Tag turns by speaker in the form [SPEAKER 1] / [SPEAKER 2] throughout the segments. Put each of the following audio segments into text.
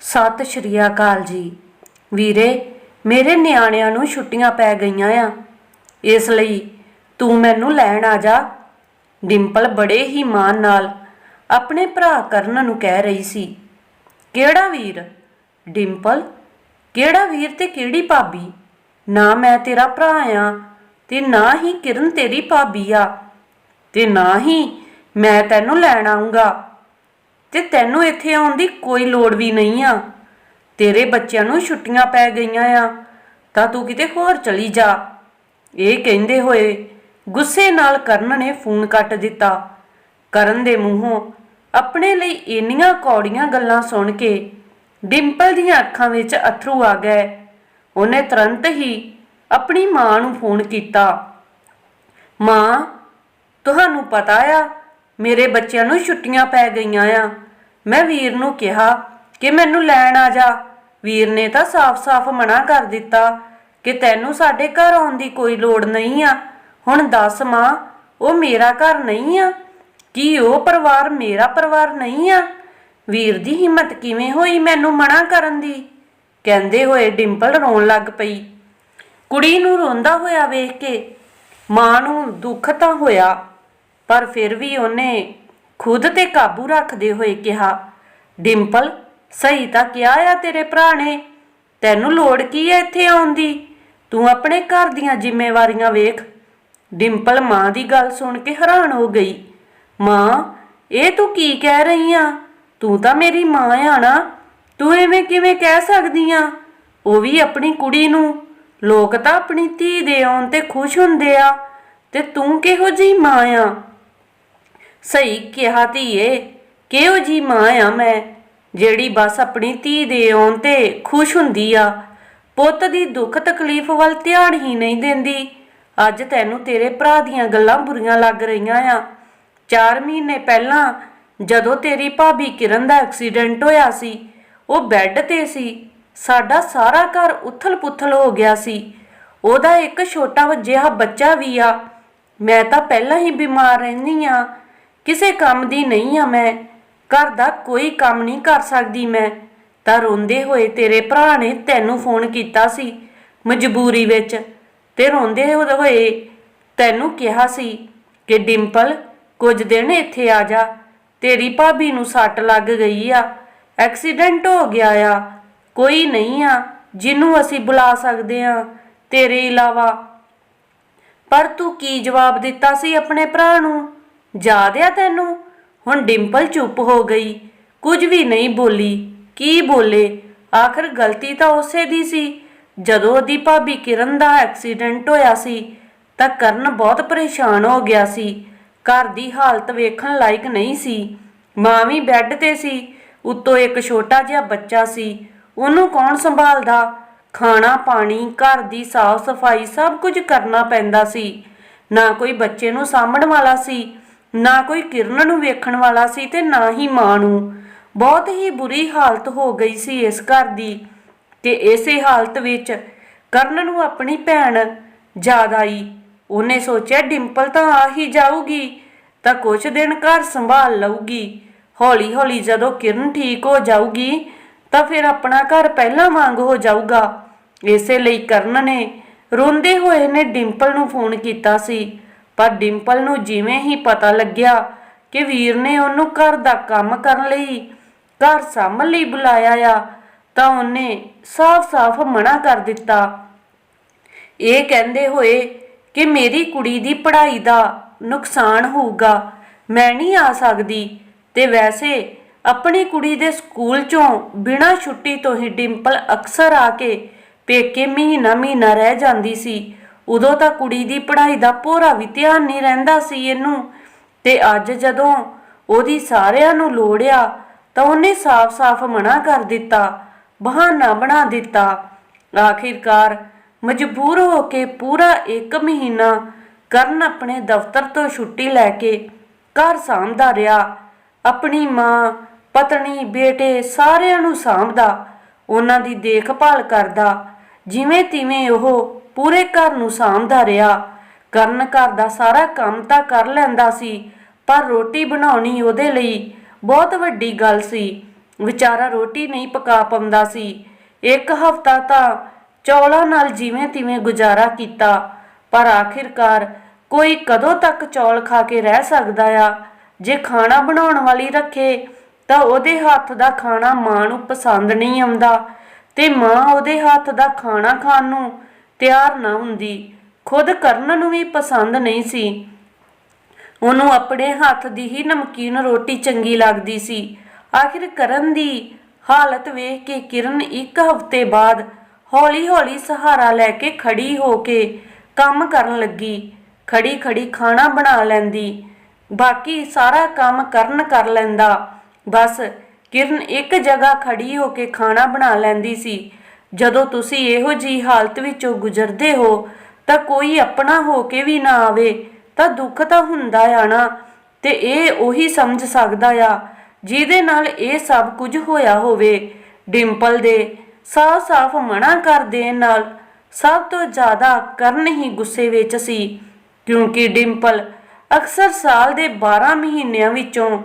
[SPEAKER 1] ਸਤਿ ਸ਼੍ਰੀ ਅਕਾਲ ਜੀ। ਵੀਰੇ, ਮੇਰੇ ਨਿਆਣਿਆਂ ਨੂੰ ਛੁੱਟੀਆਂ ਪੈ ਗਈਆਂ ਆ। ਇਸ ਲਈ ਤੂੰ ਮੈਨੂੰ ਲੈਣ ਆ ਜਾ। ਡਿੰਪਲ ਬੜੇ ਹੀ ਮਾਣ ਨਾਲ ਆਪਣੇ ਭਰਾ ਕਰਨ ਨੂੰ ਕਹਿ ਰਹੀ ਸੀ। ਕਿਹੜਾ ਵੀਰ? ਡਿੰਪਲ? ਕਿਹੜਾ ਵੀਰ ਤੇ ਕਿਹੜੀ ਭਾਬੀ? ਨਾ ਮੈਂ ਤੇਰਾ ਭਰਾ ਆ ਤੇ ਨਾ ਹੀ ਕਿਰਨ ਤੇਰੀ ਭਾਬੀ ਆ। ਤੇ ਨਾ ਹੀ ਮੈਂ ਤੈਨੂੰ ਲੈਣ ਆਉਂਗਾ ਤੇ ਤੈਨੂੰ ਇੱਥੇ ਆਉਣ ਦੀ ਕੋਈ ਲੋੜ ਵੀ ਨਹੀਂ ਆ, ਤੇਰੇ ਬੱਚਿਆਂ ਨੂੰ ਛੁੱਟੀਆਂ ਪੈ ਗਈਆਂ ਆ, ਤਾਂ ਤੂੰ ਕਿਤੇ ਹੋਰ ਚਲੀ ਜਾ। ਇਹ ਕਹਿੰਦੇ ਹੋਏ ਗੁੱਸੇ ਨਾਲ ਕਰਨ ਨੇ ਫੋਨ ਕੱਟ ਦਿੱਤਾ। ਕਰਨ ਦੇ ਮੂੰਹੋਂ ਆਪਣੇ ਲਈ ਇੰਨੀਆਂ ਕੌੜੀਆਂ ਗੱਲਾਂ ਸੁਣ ਕੇ ਡਿੰਪਲ ਦੀਆਂ ਅੱਖਾਂ ਵਿੱਚ ਅਥਰੂ ਆ ਗਏ। ਉਹਨੇ ਤੁਰੰਤ ਹੀ ਆਪਣੀ ਮਾਂ ਨੂੰ ਫੋਨ ਕੀਤਾ। ਮਾਂ, ਤੁਹਾਨੂੰ ਪਤਾ ਆ, ਮੇਰੇ ਬੱਚਿਆਂ ਨੂੰ ਛੁੱਟੀਆਂ ਪੈ ਗਈਆਂ ਆ। ਮੈਂ ਵੀਰ ਨੂੰ ਕਿਹਾ ਕਿ ਮੈਨੂੰ ਲੈਣ ਆ ਜਾ। ਵੀਰ ਨੇ ਤਾਂ ਸਾਫ਼-ਸਾਫ਼ ਮਨਾ ਕਰ ਦਿੱਤਾ ਕਿ ਤੈਨੂੰ ਸਾਡੇ ਘਰ ਆਉਣ ਦੀ ਕੋਈ ਲੋੜ ਨਹੀਂ ਆ। ਹੁਣ ਦੱਸ ਮਾਂ, ਉਹ ਮੇਰਾ ਘਰ ਨਹੀਂ ਆ? ਕੀ ਉਹ ਪਰਿਵਾਰ ਮੇਰਾ ਪਰਿਵਾਰ ਨਹੀਂ ਆ? ਵੀਰ ਦੀ ਹਿੰਮਤ ਕਿਵੇਂ ਹੋਈ ਮੈਨੂੰ ਮਨਾ ਕਰਨ ਦੀ? ਕਹਿੰਦੇ ਹੋਏ ਡਿੰਪਲ ਰੋਣ ਲੱਗ ਪਈ। ਕੁੜੀ ਨੂੰ ਰੋਂਦਾ ਹੋਇਆ ਵੇਖ ਕੇ ਮਾਂ ਨੂੰ ਦੁੱਖ ਤਾਂ ਹੋਇਆ, ਪਰ ਫਿਰ ਵੀ ਉਹਨੇ ਖੁਦ ਤੇ ਕਾਬੂ ਰੱਖਦੇ ਹੋਏ ਕਿਹਾ, ਡਿੰਪਲ, ਸਹੀ ਤਾਂ ਕਿਹਾ ਆ ਤੇਰੇ ਭਰਾ ਨੇ ਤੈਨੂੰ ਲੋੜ ਕੀ ਹੈ ਇੱਥੇ ਆਉਣ ਦੀ? ਤੂੰ ਆਪਣੇ ਘਰ ਦੀਆਂ ਜ਼ਿੰਮੇਵਾਰੀਆਂ ਵੇਖ। ਡਿੰਪਲ ਮਾਂ ਦੀ ਗੱਲ ਸੁਣ ਕੇ ਹੈਰਾਨ ਹੋ ਗਈ। ਮਾਂ, ਇਹ ਤੂੰ ਕੀ ਕਹਿ ਰਹੀ ਆ? ਤੂੰ ਤਾਂ ਮੇਰੀ ਮਾਂ ਆ ਨਾ। ਤੂੰ ਐਵੇਂ ਕਿਵੇਂ ਕਹਿ ਸਕਦੀ ਆ? ਉਹ ਵੀ ਆਪਣੀ ਕੁੜੀ ਨੂੰ। ਲੋਕ ਤਾਂ ਆਪਣੀ ਧੀ ਦੇ ਆਉਣ ਤੇ ਖੁਸ਼ ਹੁੰਦੇ ਆ ਤੇ ਤੂੰ ਕਿਹੋ ਜੀ ਮਾਂ ਆ? ਸਹੀ ਕਿਹਾ ਧੀਏ, ਕਿਹੋ ਜੀ ਮਾਂ ਆ ਮੈਂ, ਜਿਹੜੀ ਬਸ ਆਪਣੀ ਧੀ ਦੇ ਆਉਣ ਤੇ ਖੁਸ਼ ਹੁੰਦੀ ਆ। ਪੁੱਤ ਦੀ ਦੁੱਖ ਤਕਲੀਫ ਵੱਲ ਧਿਆਨ ਹੀ ਨਹੀਂ ਦਿੰਦੀ। ਅੱਜ ਤੈਨੂੰ ਤੇਰੇ ਭਰਾ ਦੀਆਂ ਗੱਲਾਂ ਬੁਰੀਆਂ ਲੱਗ ਰਹੀਆਂ ਆ। 4 ਮਹੀਨੇ ਪਹਿਲਾਂ ਜਦੋਂ ਤੇਰੀ ਭਾਬੀ ਕਿਰਨ ਦਾ ਐਕਸੀਡੈਂਟ ਹੋਇਆ ਸੀ, ਉਹ ਬੈੱਡ ਤੇ ਸੀ। ਸਾਡਾ ਸਾਰਾ ਘਰ ਉਥਲ-ਪੁਥਲ ਹੋ ਗਿਆ ਸੀ। ਉਹਦਾ ਇੱਕ ਛੋਟਾ ਜਿਹਾ ਬੱਚਾ ਵੀ ਆ। ਮੈਂ ਤਾਂ ਪਹਿਲਾਂ ਹੀ ਬਿਮਾਰ ਰਹਿੰਦੀ ਆ। ਕਿਸੇ ਕੰਮ ਦੀ ਨਹੀਂ ਆ ਮੈਂ। ਘਰ ਦਾ ਕੋਈ ਕੰਮ ਨਹੀਂ ਕਰ ਸਕਦੀ ਮੈਂ। ਤਾਂ ਰੋਂਦੇ ਹੋਏ ਤੇਰੇ ਭਰਾ ਨੇ ਤੈਨੂੰ ਫੋਨ ਕੀਤਾ ਸੀ ਮਜਬੂਰੀ ਵਿੱਚ। ਤੇ ਰੋਂਦੇ ਹੋਏ ਤੈਨੂੰ ਕਿਹਾ ਸੀ ਕਿ ਡਿੰਪਲ, ਕੁਝ ਦਿਨ ਇੱਥੇ ਆ ਜਾ। ਤੇਰੀ ਭਾਬੀ ਨੂੰ ਸੱਟ ਲੱਗ ਗਈ ਆ। ਐਕਸੀਡੈਂਟ ਹੋ ਗਿਆ ਆ। ਕੋਈ ਨਹੀਂ ਆ ਜਿਹਨੂੰ ਅਸੀਂ ਬੁਲਾ ਸਕਦੇ ਆ ਤੇਰੇ ਇਲਾਵਾ। ਪਰ ਤੂੰ ਕੀ ਜਵਾਬ ਦਿੱਤਾ ਸੀ ਆਪਣੇ ਭਰਾ ਨੂੰ? ਯਾਦ ਆ ਤੈਨੂੰ? ਹੁਣ ਡਿੰਪਲ ਚੁੱਪ ਹੋ ਗਈ। ਕੁਝ ਵੀ ਨਹੀਂ ਬੋਲੀ। ਕੀ ਬੋਲੇ? ਆਖਰ ਗਲਤੀ ਤਾਂ ਉਸੇ ਦੀ ਸੀ। ਜਦੋਂ ਉਹਦੀ ਭਾਬੀ ਕਿਰਨ ਦਾ ਐਕਸੀਡੈਂਟ ਹੋਇਆ ਸੀ, ਤਾਂ ਕਰਨ ਬਹੁਤ ਪਰੇਸ਼ਾਨ ਹੋ ਗਿਆ ਸੀ। ਘਰ ਦੀ ਹਾਲਤ ਵੇਖਣ ਲਾਇਕ ਨਹੀਂ ਸੀ। ਮਾਂ ਵੀ ਬੈੱਡ ਤੇ ਸੀ। ਉੱਤੋਂ ਇੱਕ ਛੋਟਾ ਜਿਹਾ ਬੱਚਾ ਸੀ। ਉਹਨੂੰ ਕੌਣ ਸੰਭਾਲਦਾ? ਖਾਣਾ, ਪਾਣੀ, ਘਰ ਦੀ ਸਾਫ਼ ਸਫ਼ਾਈ ਸਭ ਕੁਝ ਕਰਨਾ ਪੈਂਦਾ ਸੀ। ਨਾ ਕੋਈ ਬੱਚੇ ਨੂੰ ਸਾਂਭਣ ਵਾਲਾ ਸੀ। ਨਾ ਕੋਈ ਕਿਰਨ ਨੂੰ ਵੇਖਣ ਵਾਲਾ ਸੀ ਤੇ ਨਾ ਹੀ ਮਾਂ ਨੂੰ। ਬਹੁਤ ਹੀ ਬੁਰੀ ਹਾਲਤ ਹੋ ਗਈ ਸੀ ਇਸ ਘਰ ਦੀ ਤੇ ਇਸੇ ਹਾਲਤ ਵਿੱਚ ਕਰਨ ਨੂੰ ਆਪਣੀ ਭੈਣ ਯਾਦ ਆਈ। ਉਹਨੇ ਸੋਚਿਆ, ਡਿੰਪਲ ਤਾਂ ਆ ਹੀ ਜਾਊਗੀ, ਤਾਂ ਕੁਝ ਦਿਨ ਘਰ ਸੰਭਾਲ ਲਊਗੀ। ਹੌਲੀ ਹੌਲੀ ਜਦੋਂ ਕਿਰਨ ਠੀਕ ਹੋ ਜਾਊਗੀ, ਤਾਂ ਫਿਰ ਆਪਣਾ ਘਰ ਪਹਿਲਾਂ ਵਾਂਗ ਹੋ ਜਾਊਗਾ। ਇਸੇ ਲਈ ਕਰਨ ਨੇ ਰੋਂਦੇ ਹੋਏ ਨੇ ਡਿੰਪਲ ਨੂੰ ਫੋਨ ਕੀਤਾ ਸੀ। ਪਰ ਡਿੰਪਲ ਨੂੰ ਜਿਵੇਂ ਹੀ ਪਤਾ ਲੱਗਿਆ ਕਿ ਵੀਰ ਨੇ ਉਹਨੂੰ ਘਰ ਦਾ ਕੰਮ ਕਰਨ ਲਈ ਘਰ ਸਾਂਭਣ ਲਈ ਬੁਲਾਇਆ ਆ, ਤਾਂ ਉਹਨੇ ਸਾਫ਼-ਸਾਫ਼ ਮਨਾ ਕਰ ਦਿੱਤਾ। ਇਹ ਕਹਿੰਦੇ ਹੋਏ ਕਿ ਮੇਰੀ ਕੁੜੀ ਦੀ ਪੜ੍ਹਾਈ ਦਾ ਨੁਕਸਾਨ ਹੋਊਗਾ, ਮੈਂ ਨਹੀਂ ਆ ਸਕਦੀ ਤੇ ਵੈਸੇ ਆਪਣੀ ਕੁੜੀ ਦੇ ਸਕੂਲ ਚੋਂ ਬਿਨਾਂ ਛੁੱਟੀ ਤੋਂ ਹੀ ਡਿੰਪਲ ਅਕਸਰ ਆ ਕੇ ਪੇਕੇ ਮਹੀਨਾ ਮਹੀਨਾ ਰਹਿ ਜਾਂਦੀ ਸੀ। ਉਦੋਂ ਤਾਂ ਕੁੜੀ ਦੀ ਪੜ੍ਹਾਈ ਦਾ ਪੂਰਾ ਵੀ ਧਿਆਨ ਨਹੀਂ ਰਹਿੰਦਾ ਸੀ ਇਹਨੂੰ। ਤੇ ਅੱਜ ਜਦੋਂ ਉਹਦੀ ਸਾਰਿਆਂ ਨੂੰ ਲੋੜ ਤਾਂ ਉਹਨੇ ਸਾਫ਼-ਸਾਫ਼ ਮਨਾ ਕਰ ਦਿੱਤਾ, ਬਹਾਨਾ ਬਣਾ ਦਿੱਤਾ। ਆਖਿਰਕਾਰ ਮਜਬੂਰ ਹੋ ਕੇ ਪੂਰਾ 1 ਮਹੀਨਾ ਕਰਨ ਆਪਣੇ ਦਫ਼ਤਰ ਤੋਂ ਛੁੱਟੀ ਲੈ ਕੇ ਘਰ ਸਾਂਭਦਾ ਰਿਹਾ। ਆਪਣੀ ਮਾਂ, ਪਤਨੀ, ਬੇਟੇ ਸਾਰਿਆਂ ਨੂੰ ਸਾਂਭਦਾ, ਉਹਨਾਂ ਦੀ ਦੇਖਭਾਲ ਕਰਦਾ ਜਿਵੇਂ ਤਿਵੇਂ ਉਹ ਪੂਰੇ ਘਰ ਨੂੰ ਸਾਂਭਦਾ ਰਿਹਾ। ਕਰਨ ਘਰ ਦਾ ਸਾਰਾ ਕੰਮ ਤਾਂ ਕਰ ਲੈਂਦਾ ਸੀ, ਪਰ ਰੋਟੀ ਬਣਾਉਣੀ ਉਹਦੇ ਲਈ ਬਹੁਤ ਵੱਡੀ ਗੱਲ ਸੀ। ਵਿਚਾਰਾ ਰੋਟੀ ਨਹੀਂ ਪਕਾ ਪਾਉਂਦਾ ਸੀ। ਇੱਕ ਹਫਤਾ ਤਾਂ ਚੌਲਾਂ ਨਾਲ ਜਿਵੇਂ ਤਿਵੇਂ ਗੁਜ਼ਾਰਾ ਕੀਤਾ, ਪਰ ਆਖਿਰਕਾਰ ਕੋਈ ਕਦੋਂ ਤੱਕ ਚੌਲ ਖਾ ਕੇ ਰਹਿ ਸਕਦਾ ਆ? ਜੇ ਖਾਣਾ ਬਣਾਉਣ ਵਾਲੀ ਰੱਖੇ, ਤਾਂ ਉਹਦੇ ਹੱਥ ਦਾ ਖਾਣਾ ਮਾਂ ਨੂੰ ਪਸੰਦ ਨਹੀਂ ਆਉਂਦਾ ਤੇ ਮਾਂ ਉਹਦੇ ਹੱਥ ਦਾ ਖਾਣਾ ਖਾਣ ਨੂੰ ਤਿਆਰ ਨਾ ਹੁੰਦੀ। ਖੁਦ ਕਰਨ ਨੂੰ ਵੀ ਪਸੰਦ ਨਹੀਂ ਸੀ। ਉਹਨੂੰ ਆਪਣੇ ਹੱਥ ਦੀ ਹੀ ਨਮਕੀਨ ਰੋਟੀ ਚੰਗੀ ਲੱਗਦੀ ਸੀ। ਆਖਿਰ ਕਰਨ ਦੀ ਹਾਲਤ ਵੇਖ ਕੇ ਕਿਰਨ ਇੱਕ ਹਫ਼ਤੇ ਬਾਅਦ ਹੌਲੀ-ਹੌਲੀ ਸਹਾਰਾ ਲੈ ਕੇ ਖੜੀ ਹੋ ਕੇ ਕੰਮ ਕਰਨ ਲੱਗੀ। ਖੜੀ-ਖੜੀ ਖਾਣਾ ਬਣਾ ਲੈਂਦੀ। ਬਾਕੀ ਸਾਰਾ ਕੰਮ ਕਰਨ ਕਰ ਲੈਂਦਾ। ਬਸ ਕਿਰਨ ਇੱਕ ਜਗ੍ਹਾ ਖੜੀ ਹੋ ਕੇ ਖਾਣਾ ਬਣਾ ਲੈਂਦੀ ਸੀ। ਜਦੋਂ ਤੁਸੀਂ ਇਹੋ ਜੀ ਹਾਲਤ ਵਿੱਚੋਂ ਗੁਜ਼ਰਦੇ ਹੋ, ਤਾਂ ਕੋਈ ਆਪਣਾ ਹੋ ਕੇ ਵੀ ਨਾ ਆਵੇ, ਤਾਂ ਦੁੱਖ ਤਾਂ ਹੁੰਦਾ ਆ ਨਾ। ਤੇ ਇਹ ਉਹੀ ਸਮਝ ਸਕਦਾ ਆ, ਜਿਹਦੇ ਨਾਲ ਇਹ ਸਭ ਕੁਝ ਹੋਇਆ ਹੋਵੇ। ਡਿੰਪਲ ਦੇ ਸਾਫ਼-ਸਾਫ਼ ਮਨਾ ਕਰ ਦੇਣ ਨਾਲ ਸਭ ਤੋਂ ਜ਼ਿਆਦਾ ਕਰਨ ਹੀ ਗੁੱਸੇ ਵਿੱਚ ਸੀ, ਕਿਉਂਕਿ ਡਿੰਪਲ ਅਕਸਰ ਸਾਲ ਦੇ 12 ਮਹੀਨਿਆਂ ਵਿੱਚੋਂ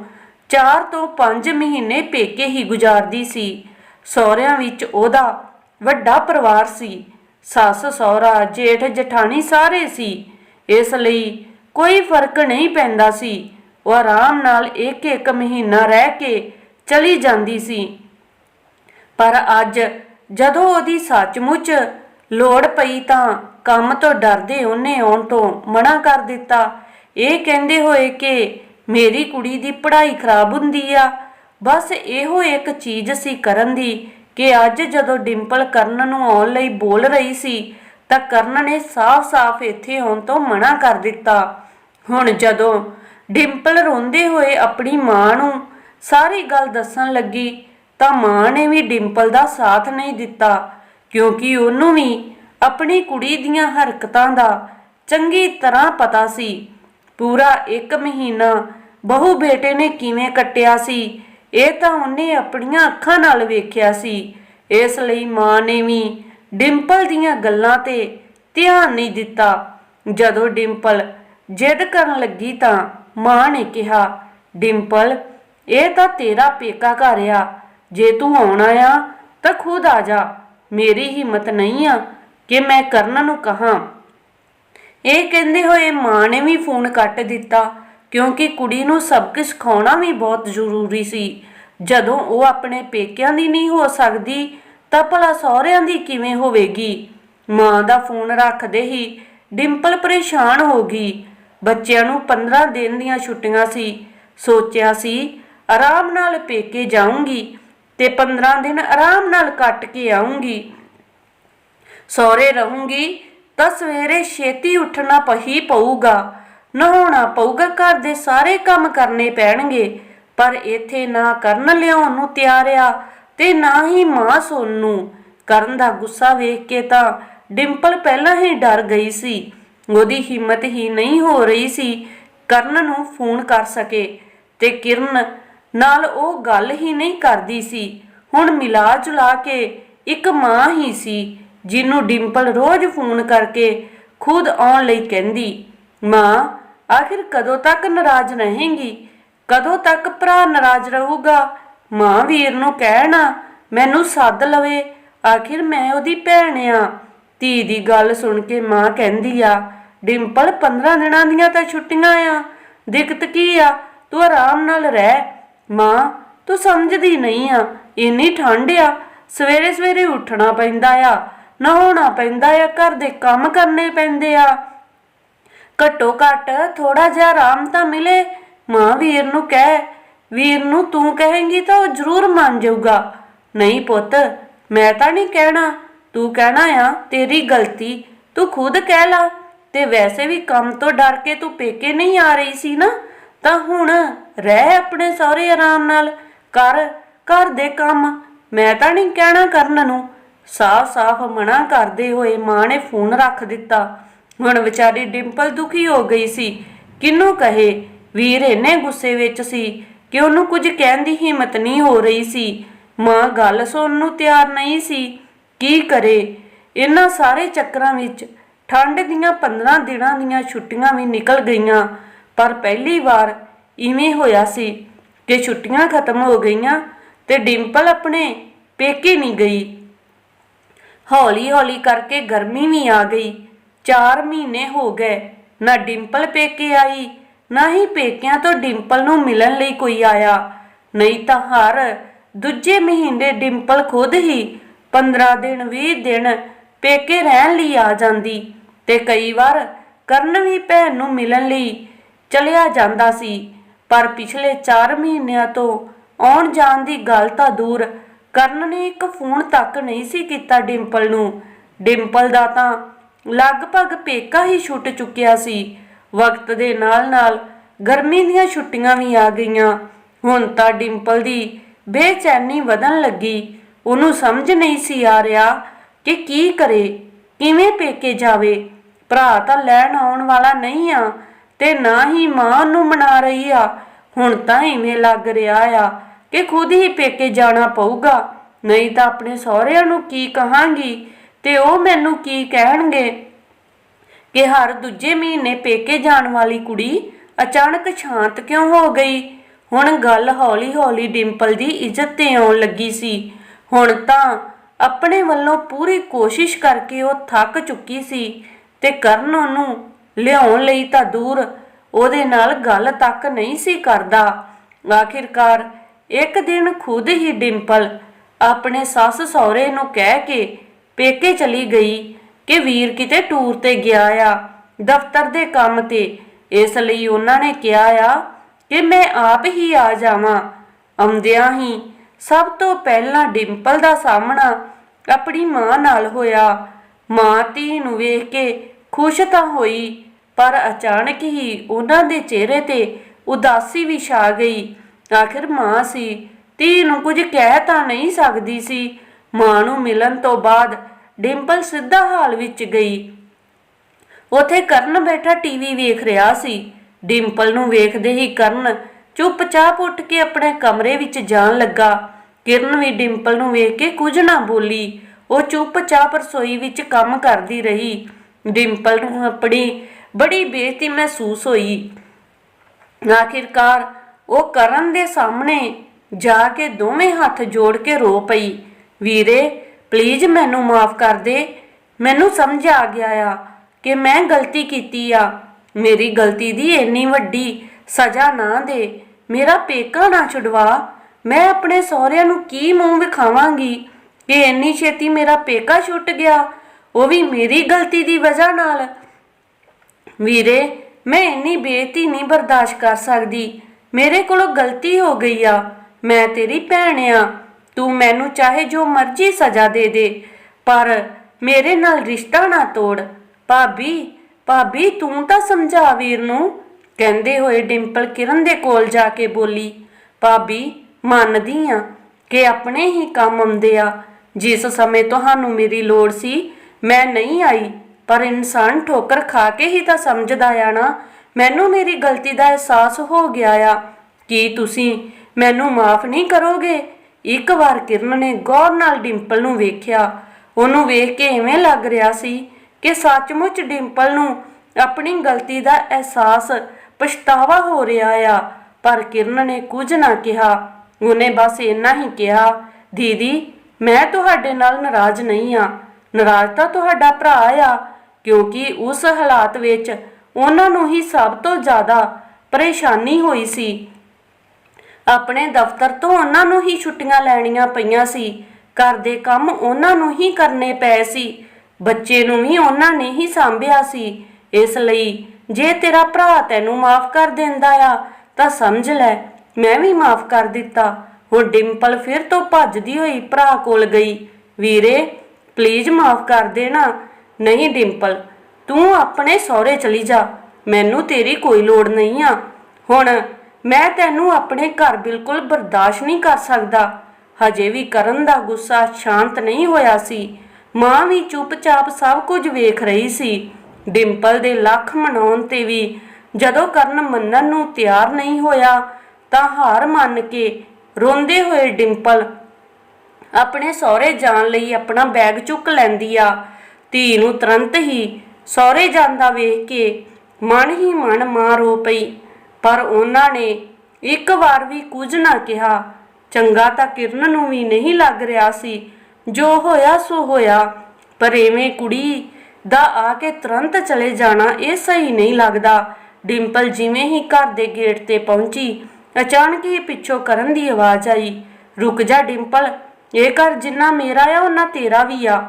[SPEAKER 1] 4 ਤੋਂ 5 ਮਹੀਨੇ ਪੇਕੇ ਹੀ ਗੁਜ਼ਾਰਦੀ ਸੀ। ਸਹੁਰਿਆਂ ਵਿੱਚ ਉਹਦਾ ਵੱਡਾ ਪਰਿਵਾਰ ਸੀ। ਸੱਸ, ਸਹੁਰਾ, ਜੇਠ, ਜਠਾਣੀ ਸਾਰੇ ਸੀ। ਇਸ ਲਈ ਕੋਈ ਫ਼ਰਕ ਨਹੀਂ ਪੈਂਦਾ ਸੀ। ਉਹ ਆਰਾਮ ਨਾਲ ਇੱਕ ਇੱਕ ਮਹੀਨਾ ਰਹਿ ਕੇ ਚਲੀ ਜਾਂਦੀ ਸੀ। ਪਰ ਅੱਜ ਜਦੋਂ ਉਹਦੀ ਸੱਚਮੁੱਚ ਲੋੜ ਪਈ ਤਾਂ ਕੰਮ ਤੋਂ ਡਰਦੇ ਉਹਨੇ ਆਉਣ ਤੋਂ ਮਨਾ ਕਰ ਦਿੱਤਾ। ਇਹ ਕਹਿੰਦੇ ਹੋਏ ਕਿ ਮੇਰੀ ਕੁੜੀ ਦੀ ਪੜ੍ਹਾਈ ਖਰਾਬ ਹੁੰਦੀ ਆ। ਬਸ ਇਹੋ ਇੱਕ ਚੀਜ਼ ਸੀ ਕਰਨ ਦੀ ਕਿ ਅੱਜ ਜਦੋਂ ਡਿੰਪਲ ਕਰਨ ਨੂੰ ਆਉਣ ਲਈ ਬੋਲ ਰਹੀ ਸੀ, ਤਾਂ ਕਰਨ ਨੇ ਸਾਫ਼-ਸਾਫ਼ ਇੱਥੇ ਆਉਣ ਤੋਂ ਮਨਾ ਕਰ ਦਿੱਤਾ। ਹੁਣ ਜਦੋਂ ਡਿੰਪਲ ਰੋਂਦੇ ਹੋਏ ਆਪਣੀ ਮਾਂ ਨੂੰ ਸਾਰੀ ਗੱਲ ਦੱਸਣ ਲੱਗੀ, ਤਾਂ ਮਾਂ ਨੇ ਵੀ ਡਿੰਪਲ ਦਾ ਸਾਥ ਨਹੀਂ ਦਿੱਤਾ, ਕਿਉਂਕਿ ਉਹਨੂੰ ਵੀ ਆਪਣੀ ਕੁੜੀ ਦੀਆਂ ਹਰਕਤਾਂ ਦਾ ਚੰਗੀ ਤਰ੍ਹਾਂ ਪਤਾ ਸੀ। ਪੂਰਾ ਇੱਕ ਮਹੀਨਾ ਬਹੂ ਬੇਟੇ ਨੇ ਕਿਵੇਂ ਕੱਟਿਆ ਸੀ ਇਹ ਤਾਂ ਉਹਨੇ ਆਪਣੀਆਂ ਅੱਖਾਂ ਨਾਲ ਵੇਖਿਆ ਸੀ। ਇਸ ਲਈ ਮਾਂ ਨੇ ਵੀ ਡਿੰਪਲ ਦੀਆਂ ਗੱਲਾਂ ਤੇ ਧਿਆਨ ਨਹੀਂ ਦਿੱਤਾ। ਜਦੋਂ ਡਿੰਪਲ ਜਿੱਦ ਕਰਨ ਲੱਗੀ ਤਾਂ ਮਾਂ ਨੇ ਕਿਹਾ, ਡਿੰਪਲ, ਇਹ ਤਾਂ ਤੇਰਾ ਪੇਕਾ ਘਰ ਆ। ਜੇ ਤੂੰ ਆਉਣਾ ਆ ਤਾਂ ਖੁਦ ਆ ਜਾ। ਮੇਰੀ ਹਿੰਮਤ ਨਹੀਂ ਆ ਕਿ ਮੈਂ ਕਰਨ ਨੂੰ ਕਹਾਂ। ਇਹ ਕਹਿੰਦੇ ਹੋਏ ਮਾਂ ਨੇ ਵੀ ਫੋਨ ਕੱਟ ਦਿੱਤਾ। ਕਿਉਂਕਿ ਕੁੜੀ ਨੂੰ ਸਬਕ ਸਿਖਾਉਣਾ ਵੀ ਬਹੁਤ ਜ਼ਰੂਰੀ ਸੀ। ਜਦੋਂ ਉਹ ਆਪਣੇ ਪੇਕਿਆਂ ਦੀ ਨਹੀਂ ਹੋ ਸਕਦੀ, ਤਾਂ ਭਲਾ ਸਹੁਰਿਆਂ ਦੀ ਕਿਵੇਂ ਹੋਵੇਗੀ? ਮਾਂ ਦਾ ਫੋਨ ਰੱਖਦੇ ਹੀ ਡਿੰਪਲ ਪਰੇਸ਼ਾਨ ਹੋ ਗਈ। ਬੱਚਿਆਂ ਨੂੰ 15 ਦਿਨ ਦੀਆਂ ਛੁੱਟੀਆਂ ਸੀ। ਸੋਚਿਆ ਸੀ, ਆਰਾਮ ਨਾਲ ਪੇਕੇ ਜਾਊਂਗੀ ਤੇ 15 ਦਿਨ ਆਰਾਮ ਨਾਲ ਕੱਟ ਕੇ ਆਊਂਗੀ। ਸਹੁਰੇ ਰਹੂੰਗੀ ਤਾਂ ਸਵੇਰੇ ਛੇਤੀ ਉੱਠਣਾ ਪਹੀ ਪਊਗਾ। ਨਹਾਉਣਾ ਪਊਗਾ, ਘਰ ਦੇ ਸਾਰੇ ਕੰਮ ਕਰਨੇ ਪੈਣਗੇ। ਪਰ ਇੱਥੇ ਨਾ ਕਰਨ ਲਿਆਉਣ ਨੂੰ ਤਿਆਰ ਆ ਤੇ ਨਾ ਹੀ ਮਾਂ ਸੁਣ ਨੂੰ। ਕਰਨ ਦਾ ਗੁੱਸਾ ਵੇਖ ਕੇ ਤਾਂ ਡਿੰਪਲ ਪਹਿਲਾਂ ਹੀ ਡਰ ਗਈ ਸੀ। ਉਹਦੀ ਹਿੰਮਤ ਹੀ ਨਹੀਂ ਹੋ ਰਹੀ ਸੀ ਕਰਨ ਨੂੰ ਫੋਨ ਕਰ ਸਕੇ ਤੇ ਕਿਰਨ ਨਾਲ ਉਹ ਗੱਲ ਹੀ ਨਹੀਂ ਕਰਦੀ ਸੀ। ਹੁਣ ਮਿਲਾ ਜੁਲਾ ਕੇ ਇੱਕ ਮਾਂ ਹੀ ਸੀ, ਜਿਹਨੂੰ ਡਿੰਪਲ ਰੋਜ਼ ਫੋਨ ਕਰਕੇ ਖੁਦ ਆਉਣ ਲਈ ਕਹਿੰਦੀ, ਮਾਂ ਆਖਿਰ ਕਦੋਂ ਤੱਕ ਨਾਰਾਜ਼ ਰਹੇਂਗੀ? ਕਦੋਂ ਤੱਕ ਭਰਾ ਨਾਰਾਜ਼ ਰਹੂਗਾ? ਮਾਂ ਵੀਰ ਨੂੰ ਕਹਿਣਾ, ਮੈਨੂੰ ਸੱਦ ਲਵੇ। ਆਖਿਰ ਮੈਂ ਉਹਦੀ ਭੈਣ ਆ। ਧੀ ਦੀ ਗੱਲ ਸੁਣ ਕੇ ਮਾਂ ਕਹਿੰਦੀ ਆ, ਡਿੰਪਲ 15 ਦਿਨਾਂ ਦੀਆਂ ਤਾਂ ਛੁੱਟੀਆਂ ਆ। ਦਿੱਕਤ ਕੀ ਆ? ਤੂੰ ਆਰਾਮ ਨਾਲ ਰਹਿ। ਮਾਂ, ਤੂੰ ਸਮਝਦੀ ਨਹੀਂ ਆ। ਇੰਨੀ ਠੰਡ ਆ। ਸਵੇਰੇ ਸਵੇਰੇ ਉੱਠਣਾ ਪੈਂਦਾ ਆ। ਨਹਾਉਣਾ ਪੈਂਦਾ ਆ। ਘਰ ਦੇ ਕੰਮ ਕਰਨੇ ਪੈਂਦੇ ਆ। ਘੱਟੋ ਘੱਟ ਥੋੜਾ ਜਿਹਾ ਆਰਾਮ ਤਾਂ ਮਿਲੇ। ਮਾਂ ਵੀਰ ਨੂੰ ਕਹਿ, ਵੀਰ ਨੂੰ ਤੂੰ ਕਹੇਂਗੀ ਤਾਂ ਉਹ ਜ਼ਰੂਰ ਮੰਨ ਜਾਊਗਾ। ਨਹੀਂ ਪੁੱਤ, ਮੈਂ ਤਾਂ ਨਹੀਂ ਕਹਿਣਾ। ਤੂੰ ਕਹਿਣਾ ਆ, ਤੇਰੀ ਗਲਤੀ। ਤੂੰ ਖੁਦ ਕਹਿ ਲਾ। ਤੇ ਵੈਸੇ ਵੀ ਕੰਮ ਤੋਂ ਡਰ ਕੇ ਤੂੰ ਪੇਕੇ ਨਹੀਂ ਆ ਰਹੀ ਸੀ ਨਾ? ਤਾਂ ਹੁਣ ਰਹਿ ਆਪਣੇ ਸਹੁਰੇ ਆਰਾਮ ਨਾਲ। ਕਰ ਘਰ ਦੇ ਕੰਮ। ਮੈਂ ਤਾਂ ਨਹੀਂ ਕਹਿਣਾ ਕਰਨ ਨੂੰ। ਸਾਫ਼-ਸਾਫ਼ ਮਨਾ ਕਰਦੇ ਹੋਏ ਮਾਂ ਨੇ ਫੋਨ ਰੱਖ ਦਿੱਤਾ। ਹੁਣ ਵਿਚਾਰੀ ਡਿੰਪਲ ਦੁਖੀ ਹੋ ਗਈ ਸੀ। ਕਿਹਨੂੰ ਕਹੇ? ਵੀਰ ਇੰਨੇ ਗੁੱਸੇ ਵਿੱਚ ਸੀ ਕਿ ਉਹਨੂੰ ਕੁਝ ਕਹਿਣ ਦੀ ਹਿੰਮਤ ਨਹੀਂ ਹੋ ਰਹੀ ਸੀ। ਮਾਂ ਗੱਲ ਸੁਣਨ ਨੂੰ ਤਿਆਰ ਨਹੀਂ ਸੀ। ਕੀ ਕਰੇ? ਇਹਨਾਂ ਸਾਰੇ ਚੱਕਰਾਂ ਵਿੱਚ ਠੰਡ ਦੀਆਂ 15 ਦਿਨਾਂ ਦੀਆਂ ਛੁੱਟੀਆਂ ਵੀ ਨਿਕਲ ਗਈਆਂ। ਪਰ ਪਹਿਲੀ ਵਾਰ ਇਵੇਂ ਹੋਇਆ ਸੀ ਕਿ ਛੁੱਟੀਆਂ ਖਤਮ ਹੋ ਗਈਆਂ ਤੇ ਡਿੰਪਲ ਆਪਣੇ ਪੇਕੇ ਨਹੀਂ ਗਈ। ਹੌਲੀ ਹੌਲੀ ਕਰਕੇ ਗਰਮੀ ਵੀ ਆ ਗਈ। 4 ਮਹੀਨੇ ਹੋ ਗਏ। ਨਾ ਡਿੰਪਲ ਪੇਕੇ ਆਈ, ਨਾ ਹੀ ਪੇਕਿਆਂ ਤੋਂ ਡਿੰਪਲ ਨੂੰ ਮਿਲਣ ਲਈ ਕੋਈ ਆਇਆ। ਨਹੀਂ ਤਾਂ ਹਰ ਦੂਜੇ ਮਹੀਨੇ ਡਿੰਪਲ ਖੁਦ ਹੀ 15 ਦਿਨ 20 ਦਿਨ ਪੇਕੇ ਰਹਿਣ ਲਈ ਆ ਜਾਂਦੀ ਤੇ ਕਈ ਵਾਰ ਕਰਨ ਵੀ ਭੈਣ ਨੂੰ ਮਿਲਣ ਲਈ ਚਲਿਆ ਜਾਂਦਾ ਸੀ। ਪਰ ਪਿਛਲੇ 4 ਮਹੀਨਿਆਂ ਤੋਂ ਆਉਣ ਜਾਣ ਦੀ ਗੱਲ ਤਾਂ ਦੂਰ ਕਰਨ ਨੇ ਇੱਕ ਫੋਨ ਤੱਕ ਨਹੀਂ ਸੀ ਕੀਤਾ ਡਿੰਪਲ ਨੂੰ। ਡਿੰਪਲ ਦਾ ਤਾਂ ਲਗਭਗ ਪੇਕਾ ਹੀ ਛੁੱਟ ਚੁੱਕਿਆ ਸੀ। ਵਕਤ ਦੇ ਨਾਲ-ਨਾਲ ਗਰਮੀ ਦੀਆਂ ਛੁੱਟੀਆਂ ਵੀ ਆ ਗਈਆਂ। ਹੁਣ ਤਾਂ ਡਿੰਪਲ ਦੀ ਬੇਚੈਨੀ ਵਧਣ ਲੱਗੀ। ਉਹਨੂੰ ਸਮਝ ਨਹੀਂ ਸੀ ਆ ਰਿਹਾ ਕਿ ਕੀ ਕਰੇ, ਕਿਵੇਂ ਪੇਕੇ ਜਾਵੇ। ਭਰਾ ਤਾਂ ਲੈਣ ਆਉਣ ਵਾਲਾ ਨਹੀਂ ਆ ਤੇ ਨਾ ਹੀ ਮਾਂ ਨੂੰ ਮਨਾ ਰਹੀ ਆ। ਹੁਣ ਤਾਂ ਇਵੇਂ ਲੱਗ ਰਿਹਾ ਆ ਕਿ ਖੁਦ ਹੀ ਪੇਕੇ ਜਾਣਾ ਪਊਗਾ। ਨਹੀਂ ਤਾਂ ਆਪਣੇ ਸਹੁਰਿਆਂ ਨੂੰ ਕੀ ਕਹਾਂਗੀ? ਤੇ ਉਹ ਮੈਨੂੰ ਕੀ ਕਹਿਣਗੇ? ਕਿ ਹਰ ਦੂਜੇ ਮਹੀਨੇ ਪੇਕੇ ਜਾਣ ਵਾਲੀ ਕੁੜੀ ਅਚਾਨਕ ਸ਼ਾਂਤ ਕਿਉਂ ਹੋ ਗਈ? ਹੁਣ ਗੱਲ ਹੌਲੀ-ਹੌਲੀ ਡਿੰਪਲ ਦੀ ਇੱਜ਼ਤ ਤੇ ਆਉਣ ਲੱਗੀ ਸੀ। ਹੁਣ ਤਾਂ ਆਪਣੇ ਵੱਲੋਂ ਪੂਰੀ ਕੋਸ਼ਿਸ਼ ਕਰਕੇ ਉਹ ਥੱਕ ਚੁੱਕੀ ਸੀ ਤੇ ਕਰਨ ਉਹਨੂੰ ਲਿਆਉਣ ਲਈ ਤਾਂ ਦੂਰ, ਉਹਦੇ ਨਾਲ ਗੱਲ ਤੱਕ ਨਹੀਂ ਸੀ ਕਰਦਾ। ਆਖਿਰਕਾਰ ਇੱਕ ਦਿਨ ਖੁਦ ਹੀ ਡਿੰਪਲ ਆਪਣੇ ਸੱਸ ਸਹੁਰੇ ਨੂੰ ਕਹਿ ਕੇ ਪੇਕੇ ਚਲੀ ਗਈ ਕਿ ਵੀਰ ਕਿਤੇ ਟੂਰ ਤੇ ਗਿਆ ਆ, ਦਫ਼ਤਰ ਦੇ ਕੰਮ ਤੇ। ਇਸ ਲਈ ਉਹਨਾਂ ਨੇ ਕਿਹਾ ਆ ਕਿ ਮੈਂ ਆਪ ਹੀ ਆ ਜਾਵਾਂ। ਆਉਂਦਿਆਂ ਹੀ ਸਭ ਤੋਂ ਪਹਿਲਾਂ ਡਿੰਪਲ ਦਾ ਸਾਹਮਣਾ ਆਪਣੀ ਮਾਂ ਨਾਲ ਹੋਇਆ। ਮਾਂ ਧੀ ਨੂੰ ਵੇਖ ਕੇ ਖੁਸ਼ ਤਾਂ ਹੋਈ, ਪਰ ਅਚਾਨਕ ਹੀ ਉਹਨਾਂ ਦੇ ਚਿਹਰੇ ਤੇ ਉਦਾਸੀ ਵੀ ਛਾ ਗਈ। ਆਖਿਰ ਮਾਂ ਸੀ, ਧੀ ਨੂੰ ਕੁਝ ਕਹਿ ਤਾਂ ਨਹੀਂ ਸਕਦੀ ਸੀ। ਮਾਂ ਨੂੰ ਮਿਲਣ ਤੋਂ ਬਾਅਦ ਡਿੰਪਲ ਸਿੱਧਾ ਹਾਲ ਵਿੱਚ ਗਈ। ਉਥੇ ਕਰਨ ਬੈਠਾ ਟੀਵੀ ਵੇਖ ਰਿਹਾ ਸੀ। ਡਿੰਪਲ ਨੂੰ ਵੇਖਦੇ ਹੀ ਕਰਨ ਚੁੱਪਚਾਪ ਉੱਠ ਕੇ ਆਪਣੇ ਕਮਰੇ ਵਿੱਚ ਜਾਣ ਲੱਗਾ। ਕਿਰਨ ਵੀ ਡਿੰਪਲ ਨੂੰ ਵੇਖ ਕੇ ਕੁਝ ਨਾ ਬੋਲੀ। ਉਹ ਚੁੱਪਚਾਪ ਰਸੋਈ ਵਿੱਚ ਕੰਮ ਕਰਦੀ ਰਹੀ। ਡਿੰਪਲ ਨੂੰ ਆਪਣੀ ਬੜੀ ਬੇਇੱਜ਼ਤੀ ਮਹਿਸੂਸ ਹੋਈ। ਆਖਿਰਕਾਰ ਉਹ ਕਰਨ ਦੇ ਸਾਹਮਣੇ ਜਾ ਕੇ ਦੋਵੇਂ ਹੱਥ ਜੋੜ ਕੇ ਰੋ ਪਈ। ਵੀਰੇ ਪਲੀਜ਼ ਮੈਨੂੰ ਮਾਫ ਕਰ ਦੇ। ਮੈਨੂੰ ਸਮਝ ਆ ਗਿਆ ਆ ਕਿ ਮੈਂ ਗਲਤੀ ਕੀਤੀ ਆ। ਮੇਰੀ ਗਲਤੀ ਦੀ ਇੰਨੀ ਵੱਡੀ ਸਜ਼ਾ ਨਾ ਦੇ। ਮੇਰਾ ਪੇਕਾ ਨਾ ਛੁਡਵਾ। ਮੈਂ ਆਪਣੇ ਸਹੁਰਿਆਂ ਨੂੰ ਕੀ ਮੂੰਹ ਵਿਖਾਵਾਂਗੀ ਕਿ ਇੰਨੀ ਛੇਤੀ ਮੇਰਾ ਪੇਕਾ ਛੁੱਟ ਗਿਆ? ਉਹ ਵੀ ਮੇਰੀ ਗਲਤੀ ਦੀ ਵਜ੍ਹਾ ਨਾਲ। ਵੀਰੇ, ਮੈਂ ਇੰਨੀ ਬੇਇੱਜ਼ਤੀ ਨਹੀਂ ਬਰਦਾਸ਼ਤ ਕਰ ਸਕਦੀ। ਮੇਰੇ ਕੋਲੋਂ ਗਲਤੀ ਹੋ ਗਈ ਆ। ਮੈਂ ਤੇਰੀ ਭੈਣ ਆ। ਤੂੰ ਮੈਨੂੰ ਚਾਹੇ ਜੋ ਮਰਜ਼ੀ ਸਜ਼ਾ ਦੇ ਦੇ, ਪਰ ਮੇਰੇ ਨਾਲ ਰਿਸ਼ਤਾ ਨਾ ਤੋੜ। ਭਾਬੀ ਭਾਬੀ, ਤੂੰ ਤਾਂ ਸਮਝਾ ਵੀਰ ਨੂੰ। ਕਹਿੰਦੇ ਹੋਏ ਡਿੰਪਲ ਕਿਰਨ ਦੇ ਕੋਲ ਜਾ ਕੇ ਬੋਲੀ, ਭਾਬੀ, ਮੰਨਦੀ ਆ ਕਿ ਆਪਣੇ ਹੀ ਕੰਮ ਆਉਂਦੇ ਆ। ਜਿਸ ਸਮੇਂ ਤੁਹਾਨੂੰ ਮੇਰੀ ਲੋੜ ਸੀ, ਮੈਂ ਨਹੀਂ ਆਈ, ਪਰ ਇਨਸਾਨ ਠੋਕਰ ਖਾ ਕੇ ਹੀ ਤਾਂ ਸਮਝਦਾ ਆ ਨਾ। ਮੈਨੂੰ ਮੇਰੀ ਗਲਤੀ ਦਾ ਅਹਿਸਾਸ ਹੋ ਗਿਆ ਆ। ਕੀ ਤੁਸੀਂ ਮੈਨੂੰ ਮਾਫ ਨਹੀਂ ਕਰੋਗੇ? ਇੱਕ ਵਾਰ ਕਿਰਨ ਨੇ ਗੌਰ ਨਾਲ ਡਿੰਪਲ ਨੂੰ ਵੇਖਿਆ। ਉਹਨੂੰ ਵੇਖ ਕੇ ਐਵੇਂ ਲੱਗ ਰਿਹਾ ਸੀ ਕਿ ਸੱਚਮੁੱਚ ਡਿੰਪਲ ਨੂੰ ਆਪਣੀ ਗਲਤੀ ਦਾ ਅਹਿਸਾਸ ਪਛਤਾਵਾ ਹੋ ਰਿਹਾ ਆ। ਪਰ ਕਿਰਨ ਨੇ ਕੁਝ ਨਾ ਕਿਹਾ। ਉਹਨੇ ਬਸ ਇੰਨਾ ਹੀ ਕਿਹਾ, ਦੀਦੀ, ਮੈਂ ਤੁਹਾਡੇ ਨਾਲ ਨਾਰਾਜ਼ ਨਹੀਂ ਆ। ਨਾਰਾਜ਼ ਤਾਂ ਤੁਹਾਡਾ ਭਰਾ ਆ, ਕਿਉਂਕਿ ਉਸ ਹਾਲਾਤ ਵਿੱਚ ਉਹਨਾਂ ਨੂੰ ਹੀ ਸਭ ਤੋਂ ਜ਼ਿਆਦਾ ਪਰੇਸ਼ਾਨੀ ਹੋਈ ਸੀ। ਆਪਣੇ ਦਫ਼ਤਰ ਤੋਂ ਉਹਨਾਂ ਨੂੰ ਹੀ ਛੁੱਟੀਆਂ ਲੈਣੀਆਂ ਪਈਆਂ ਸੀ। ਘਰ ਦੇ ਕੰਮ ਉਹਨਾਂ ਨੂੰ ਹੀ ਕਰਨੇ ਪਏ ਸੀ। ਬੱਚੇ ਨੂੰ ਵੀ ਉਹਨਾਂ ਨੇ ਹੀ ਸਾਂਭਿਆ ਸੀ। ਇਸ ਲਈ ਜੇ ਤੇਰਾ ਭਰਾ ਤੈਨੂੰ ਮਾਫ ਕਰ ਦਿੰਦਾ ਆ, ਤਾਂ ਸਮਝ ਲੈ, ਮੈਂ ਵੀ ਮਾਫ ਕਰ ਦਿੱਤਾ। ਹੁਣ ਡਿੰਪਲ ਫਿਰ ਤੋਂ ਭੱਜਦੀ ਹੋਈ ਭਰਾ ਕੋਲ ਗਈ। ਵੀਰੇ ਪਲੀਜ਼ ਮਾਫ ਕਰ ਦੇਣਾ। ਨਹੀਂ ਡਿੰਪਲ, ਤੂੰ ਆਪਣੇ ਸਹੁਰੇ ਚਲੀ ਜਾ। ਮੈਨੂੰ ਤੇਰੀ ਕੋਈ ਲੋੜ ਨਹੀਂ ਆ। ਹੁਣ ਮੈਂ ਤੈਨੂੰ ਆਪਣੇ ਘਰ ਬਿਲਕੁਲ ਬਰਦਾਸ਼ਤ ਨਹੀਂ ਕਰ ਸਕਦਾ। ਹਜੇ ਵੀ ਕਰਨ ਦਾ ਗੁੱਸਾ ਸ਼ਾਂਤ ਨਹੀਂ ਹੋਇਆ ਸੀ। ਮਾਂ ਵੀ ਚੁੱਪਚਾਪ ਸਭ ਕੁਝ ਵੇਖ ਰਹੀ ਸੀ। ਡਿੰਪਲ ਦੇ ਲੱਖ ਮਨਾਉਣ ਤੇ ਵੀ ਜਦੋਂ ਕਰਨ ਮੰਨਣ ਨੂੰ ਤਿਆਰ ਨਹੀਂ ਹੋਇਆ, ਤਾਂ ਹਾਰ ਮੰਨ ਕੇ ਰੋਂਦੇ ਹੋਏ ਡਿੰਪਲ ਆਪਣੇ ਸਹੁਰੇ ਜਾਣ ਲਈ ਆਪਣਾ ਬੈਗ ਚੁੱਕ ਲੈਂਦੀ ਆ। ਧੀ ਨੂੰ ਤੁਰੰਤ ਹੀ ਸਹੁਰੇ ਜਾਂਦਾ ਵੇਖ ਕੇ ਮਨ ਹੀ ਮਨ ਮਾਂ ਰੋ ਪਈ। ਪਰ ਉਹਨਾਂ ਨੇ ਇੱਕ ਵਾਰ ਵੀ ਕੁਝ ਨਾ ਕਿਹਾ। ਚੰਗਾ ਤਾਂ ਕਿਰਨ ਨੂੰ ਵੀ ਨਹੀਂ ਲੱਗ ਰਿਹਾ ਸੀ। ਜੋ ਹੋਇਆ ਸੋ ਹੋਇਆ, ਪਰ ਐਵੇਂ ਕੁੜੀ ਦਾ ਆ ਕੇ ਤੁਰੰਤ ਚਲੇ ਜਾਣਾ ਇਹ ਸਹੀ ਨਹੀਂ ਲੱਗਦਾ। ਡਿੰਪਲ ਜਿਵੇਂ ਹੀ ਘਰ ਦੇ ਗੇਟ ਤੇ ਪਹੁੰਚੀ, ਅਚਾਨਕ ਹੀ ਪਿੱਛੋਂ ਕਰਨ ਦੀ ਆਵਾਜ਼ ਆਈ। ਰੁਕ ਜਾ ਡਿੰਪਲ, ਇਹ ਘਰ ਜਿੰਨਾ ਮੇਰਾ ਆ ਉਹਨਾਂ ਤੇਰਾ ਵੀ ਆ।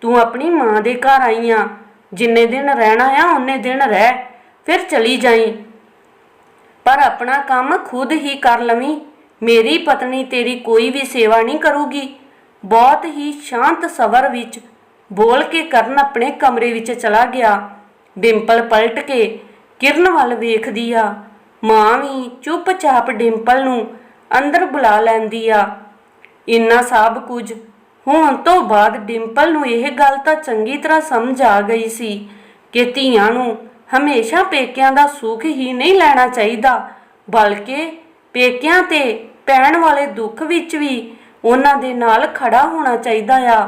[SPEAKER 1] ਤੂੰ ਆਪਣੀ ਮਾਂ ਦੇ ਘਰ ਆਈ ਆ। ਜਿੰਨੇ ਦਿਨ ਰਹਿਣਾ ਆ ਉਹਨੇ ਦਿਨ ਰਹਿ। ਫਿਰ ਚਲੀ ਜਾਈ। ਪਰ ਆਪਣਾ ਕੰਮ ਖੁਦ ਹੀ ਕਰ ਲਵੀਂ। ਮੇਰੀ ਪਤਨੀ ਤੇਰੀ ਕੋਈ ਵੀ ਸੇਵਾ ਨਹੀਂ ਕਰੂਗੀ। ਬਹੁਤ ਹੀ ਸ਼ਾਂਤ ਸਵਰ ਵਿੱਚ ਬੋਲ ਕੇ ਕਰਨ ਆਪਣੇ ਕਮਰੇ ਵਿੱਚ ਚਲਾ ਗਿਆ। ਡਿੰਪਲ ਪਲਟ ਕੇ ਕਿਰਨ ਵੱਲ ਵੇਖਦੀ ਆ। ਮਾਂ ਵੀ ਚੁੱਪਚਾਪ ਡਿੰਪਲ ਨੂੰ ਅੰਦਰ ਬੁਲਾ ਲੈਂਦੀ ਆ। ਇੰਨਾ ਸਭ ਕੁਝ ਹੋਣ ਤੋਂ ਬਾਅਦ ਡਿੰਪਲ ਨੂੰ ਇਹ ਗੱਲ ਤਾਂ ਚੰਗੀ ਤਰ੍ਹਾਂ ਸਮਝ ਆ ਗਈ ਸੀ ਕਿ ਧੀਆਂ ਨੂੰ ਹਮੇਸ਼ਾ ਪੇਕਿਆਂ ਦਾ ਸੁੱਖ ਹੀ ਨਹੀਂ ਲੈਣਾ ਚਾਹੀਦਾ, ਬਲਕਿ ਪੇਕਿਆਂ ਤੇ ਪੈਣ ਵਾਲੇ ਦੁੱਖ ਵਿੱਚ ਵੀ ਉਹਨਾਂ ਦੇ ਨਾਲ ਖੜਾ ਹੋਣਾ ਚਾਹੀਦਾ ਆ।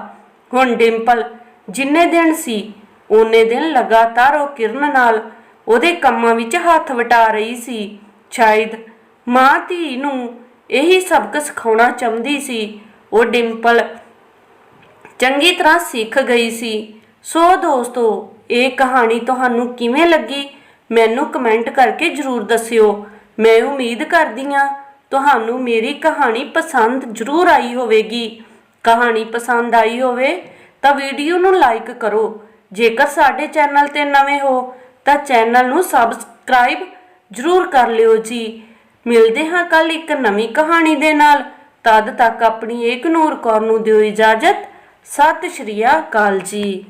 [SPEAKER 1] ਹੁਣ ਡਿੰਪਲ ਜਿੰਨੇ ਦਿਨ ਸੀ ਉਹਨੇ ਦਿਨ ਲਗਾਤਾਰ ਉਹ ਕਿਰਨ ਨਾਲ ਉਹਦੇ ਕੰਮਾਂ ਵਿੱਚ ਹੱਥ ਵਟਾ ਰਹੀ ਸੀ। ਸ਼ਾਇਦ ਮਾਂ ਧੀ ਨੂੰ ਇਹੀ ਸਬਕ ਸਿਖਾਉਣਾ ਚਾਹੁੰਦੀ ਸੀ। ਉਹ ਡਿੰਪਲ ਚੰਗੀ ਤਰ੍ਹਾਂ ਸਿੱਖ ਗਈ ਸੀ। ਸੋ ਦੋਸਤੋ ਇਹ ਕਹਾਣੀ ਤੁਹਾਨੂੰ ਕਿਵੇਂ ਲੱਗੀ, ਮੈਨੂੰ ਕਮੈਂਟ ਕਰਕੇ ਜਰੂਰ ਦੱਸਿਓ। ਮੈਂ ਉਮੀਦ ਕਰਦੀ ਹਾਂ ਤੁਹਾਨੂੰ ਮੇਰੀ ਕਹਾਣੀ ਪਸੰਦ ਜਰੂਰ ਆਈ ਹੋਵੇਗੀ। ਕਹਾਣੀ ਪਸੰਦ ਆਈ ਹੋਵੇ ਤਾਂ ਵੀਡੀਓ ਨੂੰ ਲਾਈਕ ਕਰੋ। ਜੇਕਰ ਸਾਡੇ ਚੈਨਲ ਤੇ ਨਵੇਂ ਹੋ ਤਾਂ ਚੈਨਲ ਨੂੰ ਸਬਸਕ੍ਰਾਈਬ ਜਰੂਰ ਕਰ ਲਿਓ ਜੀ। ਮਿਲਦੇ ਹਾਂ ਕੱਲ ਇੱਕ ਨਵੀਂ ਕਹਾਣੀ ਦੇ ਨਾਲ। ਤਦ ਤੱਕ ਆਪਣੀ ਏਕ ਨੂਰ ਕੌਰ ਨੂੰ ਦਿਓ ਇਜਾਜ਼ਤ। ਸਤਿ ਸ਼੍ਰੀ ਅਕਾਲ ਜੀ।